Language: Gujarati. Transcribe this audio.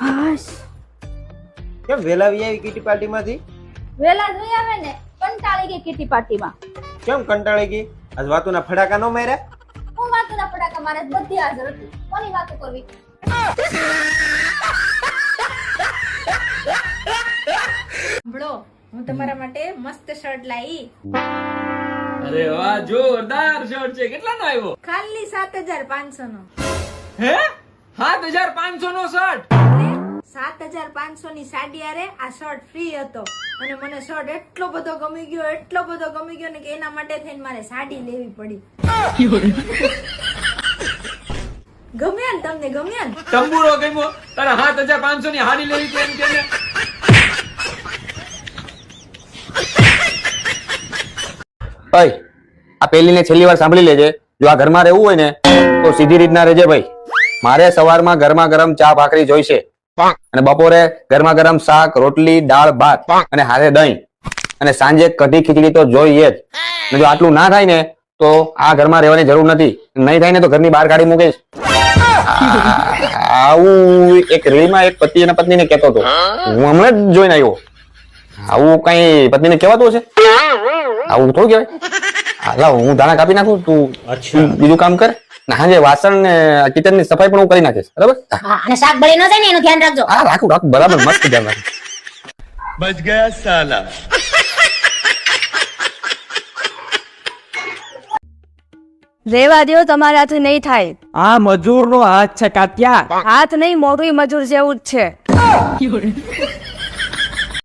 હાશ. કેમ વેલા વી આવી કીટી પાર્ટીમાંથી? વેલા જોઈ આવે ને કંટાળી ગઈ કીટી પાર્ટીમાં. કેમ કંટાળી ગઈ? આજ વાતુના ફડાકા નો માર્યા? હું વાતોના ફડાકા મારે બધી હાજર હતી. કોની વાતો કરવી? સાંભળો હું તમારા માટે મસ્ત શર્ટ લાવી. અરે વાહ જોરદાર શર્ટ છે. કેટલાનો આવ્યો? ખાલી સાત હજાર પાંચસો નો હે? સાત હજાર પાંચસો નો શર્ટ સાત હજાર પાંચસો ની સાડી આરે આ શર્ટ ફ્રી હતો. અને મને શર્ટ એટલો બધો ગમી ગયો એટલો બધો ગમી ગયો ને કે એના માટે થઈને મારે સાડી લેવી પડી. ગમ્યા ને તમને ગમ્યા ને તંબુરો ગમ્યો? તારા સાત હજાર પાંચસો ની હાડી લેવી તો એમ કે ને. આ પેલી ને છેલ્લી વાર સાંભળી લેજે. જો આ ઘરમાં રહેવું હોય ને તો સીધી રીતના રહેજે ભાઈ. મારે સવારમાં ગરમા ગરમ ચા ભાખરી જોઈશે. અને બપોરે ગરમા ગરમ શાક રોટલી દાળ ભાત અને હારે દહીં. અને સાંજે કઢી ખીચડી તો જોઈએ જ. જો આટલું ના થાય ને તો આ ઘરમાં રહેવાની જરૂર નથી. નહીં થાય ને તો ઘરની બહાર કાઢી મૂકીશ આવું એક રીલમાં એક પતિ અને પત્નીને કહેતો હતો. હું હમણાં જ જોઈને આવ્યો. આવું કઈ પત્નીને કહેવાતું હશે? આવું થોડું કહેવાય? હાલા હું ધાણા કાપી નાખું તું બીજું કામ કર. ના જે વાસણ ને કિચનની સફાઈ પણ હું કરી નાખીશ. બરાબર? અને શાક બળી ને એનું ધ્યાન રાખજો. હા રાખું રાખું બરાબર મસ્ત ધ્યાન રાખું. બચ ગયા સાલા. નહીં થાય. આ મજૂર નો હાથ છે કાત્યા. હાથ નહીં મોટું મજૂર જેવું જ છે.